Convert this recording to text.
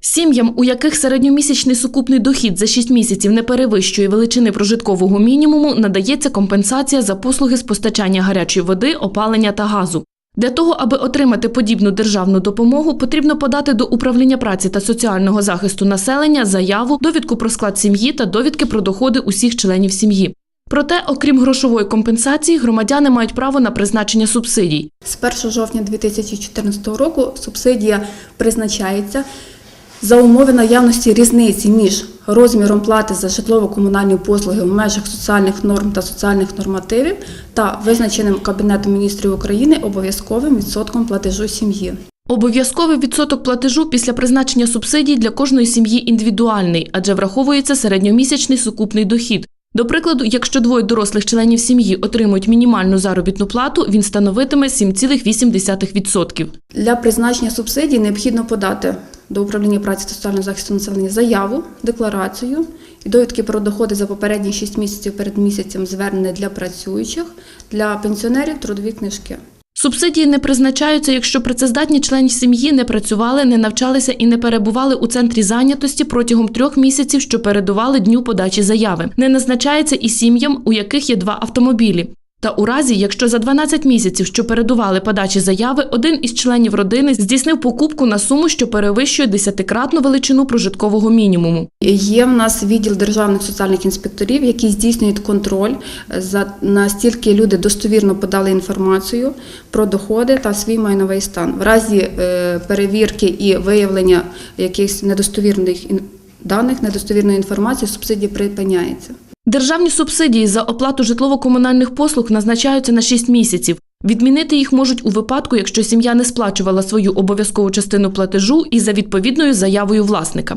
Сім'ям, у яких середньомісячний сукупний дохід за 6 місяців не перевищує величини прожиткового мінімуму, надається компенсація за послуги з постачання гарячої води, опалення та газу. Для того, аби отримати подібну державну допомогу, потрібно подати до управління праці та соціального захисту населення заяву, довідку про склад сім'ї та довідки про доходи усіх членів сім'ї. Проте, окрім грошової компенсації, громадяни мають право на призначення субсидій. З 1 жовтня 2014 року субсидія призначається за умови наявності різниці між розміром плати за житлово-комунальні послуги в межах соціальних норм та соціальних нормативів та визначеним Кабінетом міністрів України обов'язковим відсотком платежу сім'ї. Обов'язковий відсоток платежу після призначення субсидій для кожної сім'ї індивідуальний, адже враховується середньомісячний сукупний дохід. До прикладу, якщо двоє дорослих членів сім'ї отримують мінімальну заробітну плату, він становитиме 7,8%. Для призначення субсидій необхідно подати до управління праці та соціального захисту населення заяву, декларацію і довідки про доходи за попередні 6 місяців перед місяцем звернення для працюючих, для пенсіонерів трудові книжки. Субсидії не призначаються, якщо працездатні члени сім'ї не працювали, не навчалися і не перебували у центрі зайнятості протягом трьох місяців, що передували дню подачі заяви. Не назначається і сім'ям, у яких є два автомобілі. Та у разі, якщо за 12 місяців, що передували подачі заяви, один із членів родини здійснив покупку на суму, що перевищує десятикратну величину прожиткового мінімуму. Є в нас відділ державних соціальних інспекторів, які здійснюють контроль за настільки люди достовірно подали інформацію про доходи та свій майновий стан. В разі е, перевірки і виявлення якихось недостовірних даних, недостовірної інформації, субсидія припиняється. Державні субсидії за оплату житлово-комунальних послуг назначаються на 6 місяців. Відмінити їх можуть у випадку, якщо сім'я не сплачувала свою обов'язкову частину платежу і за відповідною заявою власника.